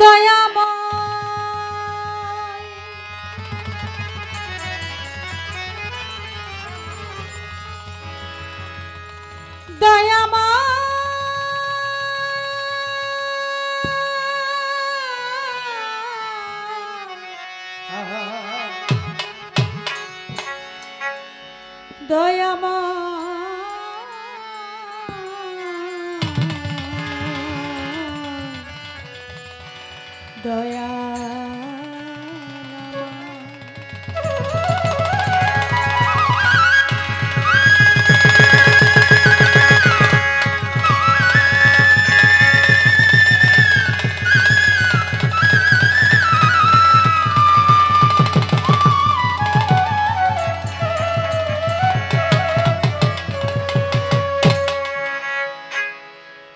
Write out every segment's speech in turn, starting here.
দয়াময়। দয়া।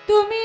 তুমি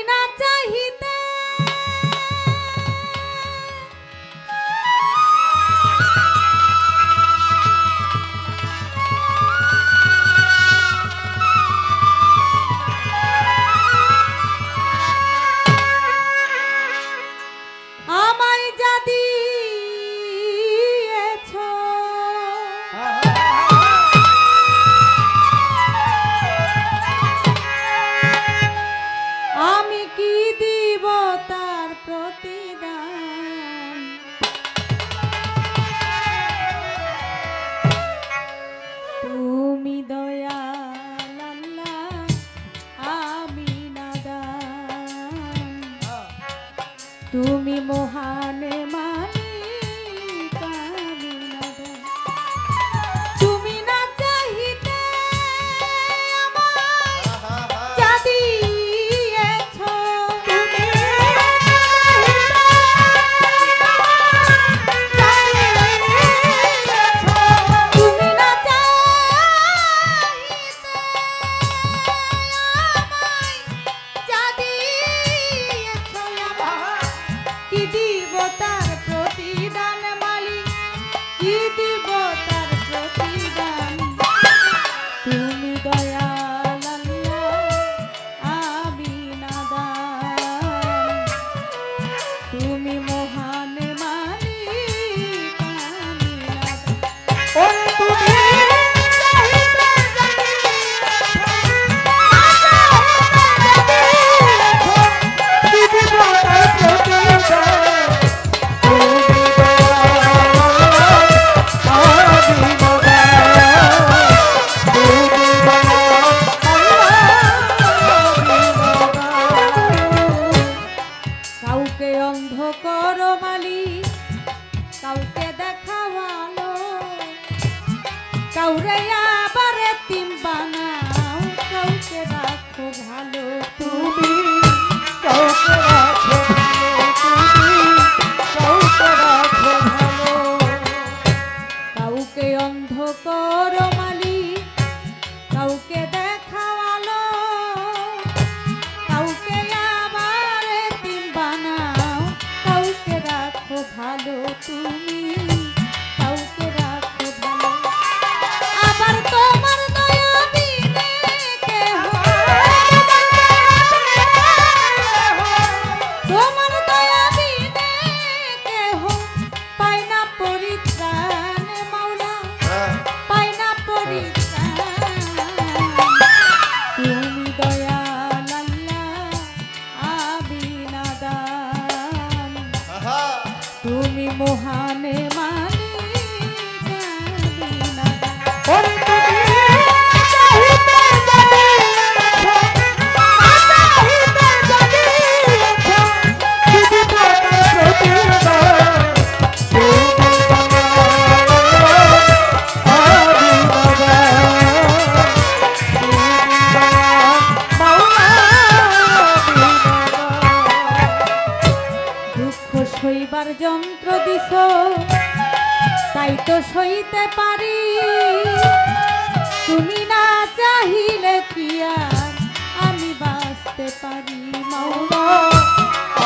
বাঁচতে পারি মৌলা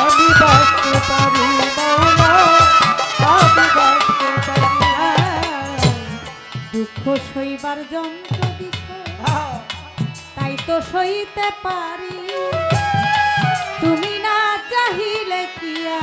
আমি বাঁচতে পারি মৌলা আমি বাঁচতে পারি দুঃখ সইবার যন্ত্র দিছ। তাই তো সইতে পারি। তুমি না চাহিলে কিয়া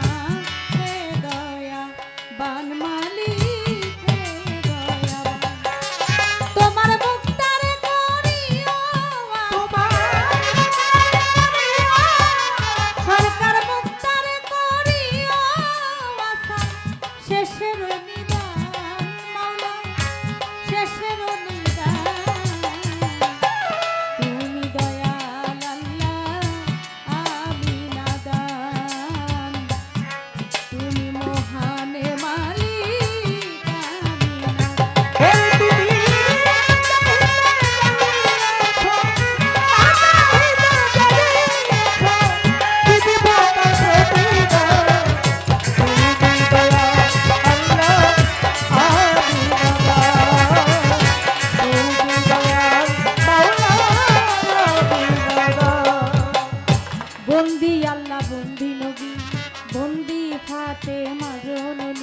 ফাতে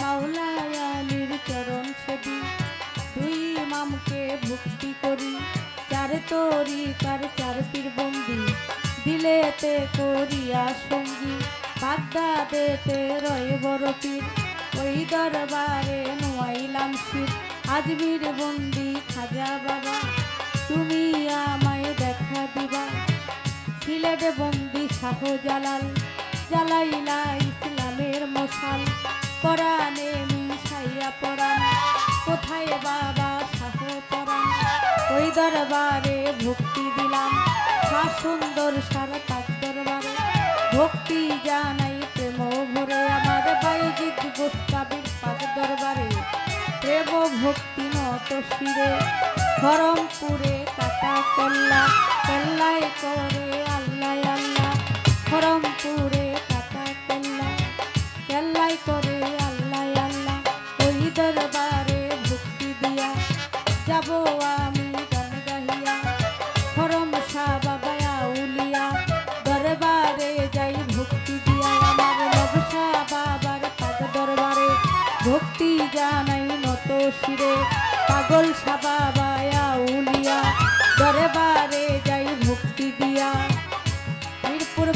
মাওলায়ালির চরণ সেবি। দুই ইমামকে ভক্তি করি, চার তরি কার চার পীর বন্দি। দিলেতে করিয়া সঙ্গী, বাগদাদেতে রয় বড় পীর। ওই দরবারে নোয়াইলাম শির আজমির বন্দি খাজা বাবা। তুমি আমায় দেখা দিবা। সিলেট বন্দি শাহ জালাল জালাইলা মশাল পরাণে মিশাইয়া পরাণ। কোথায় বাবা শাহ পরাণ? ওই দরবারে ভক্তি দিলাম। সা সুন্দর সারা তার দরবারে। ভক্তি জানাই প্রেম ভরে আমার বাইজিৎ গোস্তাবির পাক দরবারে। প্রেম ভক্তি নত শিরে খরমপুরে কাটা কল্লা। কল্লায় করে আল্লাহ আল্লাহ। খরমপুরে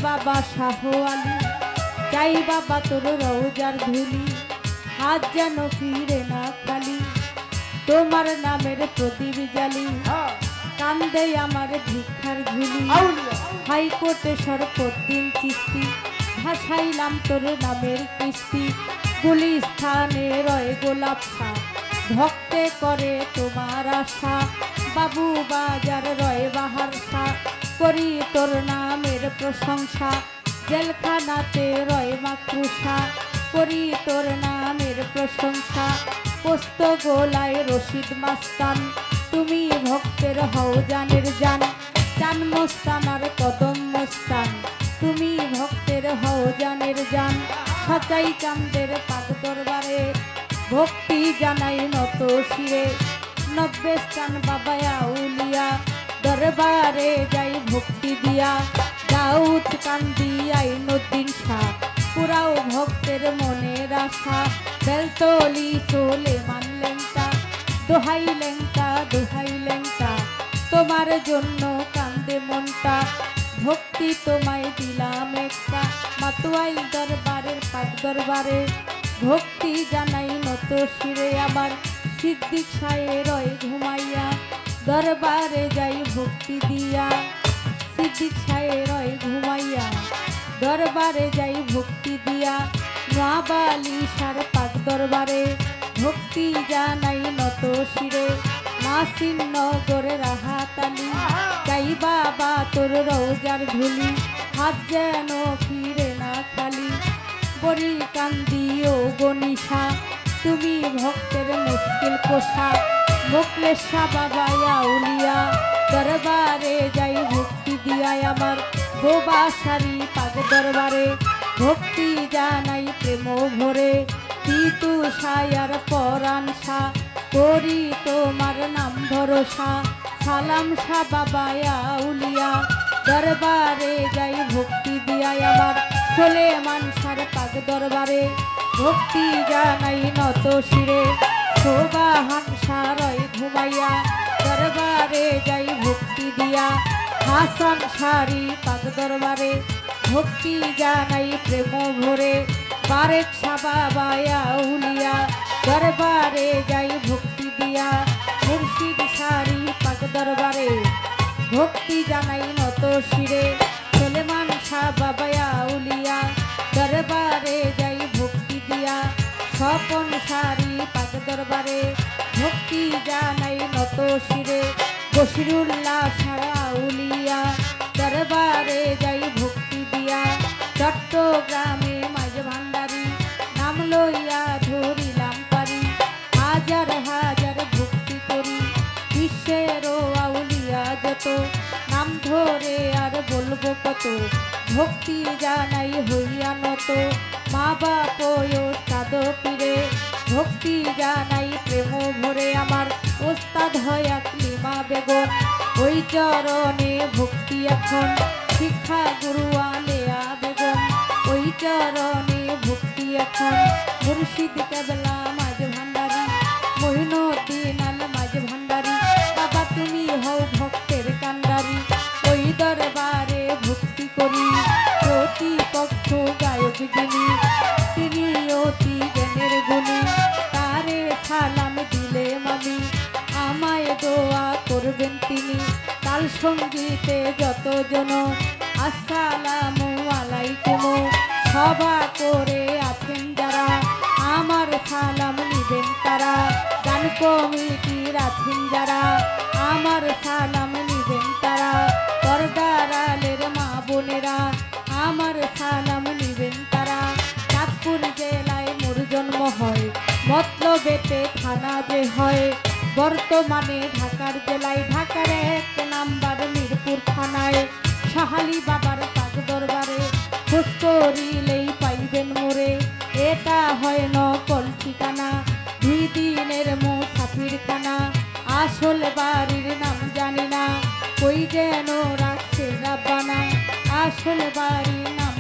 বাবা শাহ আলী যাই বাবা তোর রৌজার ধুলি হাত যেন ফিরে না খালি। তোমার নামের প্রদীপ জালি কান্দে আমার ভিক্ষার ঝুলি। হাইকোর্টে সরপদ্দিন চিস্তি ভাসাইলাম তোর নামের কিস্তি। গুলিস্থানে রয় গোলাপ ভক্তে করে তোমার আশা। বাবু বাজার রয় বাহার করি তোর নামের প্রশংসা, জেলখানাতে রয় মাকরুষা করি তোর নামের প্রশংসা, পোস্ত গোলায় রশিদ মাস্তান, তুমি ভক্তের হও জানের জান, চান মোস্তান আর কদম মোস্তান, তুমি ভক্তের হও জানের জান, সচাই চান্দের পাক দরবারে, ভক্তি জানাই নত শিরে নব্বে স্থান বাবায়া উলিয়া, দরবারে যাই ভক্তি দিয়া। দাউদ কান্দি আইনুদ্দিন শাহ। পুরাও ভক্তের মনের আশা। বেলতলি চলে মানলেন তা। দোহাই লেঙ্কা দোহাই লেঙ্কা তোমার জন্য কান্দে মনটা। ভক্তি তোমায় দিলাম একটা। মাতুয়াইল দরবারের, পাক দরবারে। ভক্তি জানাই নত শিরে আমার। সিদ্দিক সায়ে রয় ঘুমাইয়া। দরবারে যাই ভক্তি দিয়া। সিদ্দিক রয় ঘুমাইয়া। দরবারে যাই ভক্তি দিয়া। নোয়াবালি সার পাক দরবারে। ভক্তি জানাই নত শিরে। মা মাসিন নগরে রাহাতালি। যাই বাবা তোর রৌজার ধুলি। হাত যেন ফিরে না খালি। বড়ি কান্দি ও গনিশা তুমি ভক্তের মুশকিল কোষা মোকলেশা বাবা উলিয়া। দরবারে যাই ভক্তি দিয়াই আমার বোবা সারি পাগ দরবারে। ভক্তি জানাই প্রেম ভরে, তিতু সায়ার পরাণ সা। করি তোমার নাম ভরসা, সালাম সা বাবায়া উলিয়া দরবারে যাই ভক্তি দিয়াই আমার ছোলে মানসার পাক দরবারে। ভক্তি জানাই নত শিরে শোভা হানসা রয় ঘুমাইয়া। দরবারে যাই ভক্তি দিয়া হাসান সারি পাক দরবারে, ভক্তি জানাই প্রেম ভরে। বারেক সাবাবায়া উলিয়া, দরবারে যাই ভক্তি দিয়া। মুর্শিদ সারি পাক দরবারে, ভক্তি জানাই নত শিরে। সোলেমান শাহ বাবায়া উলিয়া, দরবারে যাই ভক্তি দিয়া। স্বপন সারি পাক দরবারে, ভক্তি জানাই নত শিরে। বসিরুল্লাহ ভক্তি জানাই হইয়া নত মা বাপ ওস্তাদ পীরে ভক্তি জানাই প্রেম ভরে আমার। ওস্তাদ হয় আকলিমা বেগম। ওই চরণে ভক্তি এখন। শিক্ষা গুরু আলেয়া বেগম। ওই চরণে ভক্তি এখন। মুর্শিদ কেবলা যিনি তিনি অতি জ্ঞানের গুণী। তারে সালাম দিলে মামি আমায় দোয়া করবেন তিনি। তাল সঙ্গীতে যতজন, আসসালামু আলাইকুম। সভা করে আছেন যারা, আমার সালাম নিবেন তারা। গান কমিটির আছেন যারা, আমার সালাম মতলবেতে থানা যে হয়, বর্তমানে ঢাকার জেলায়, ঢাকার এক নাম্বার মিরপুর থানায়। সাহালি বাবার পাক দরবারে, খোঁজ করিলেই পাইবেন মোরে। এটা হয় নকল ঠিকানা, দুই দিনের মুসাফির খানা আসল বাড়ির নাম জানি না, কই যেন রাখছে রাব্বানা। আসল বাড়ির নাম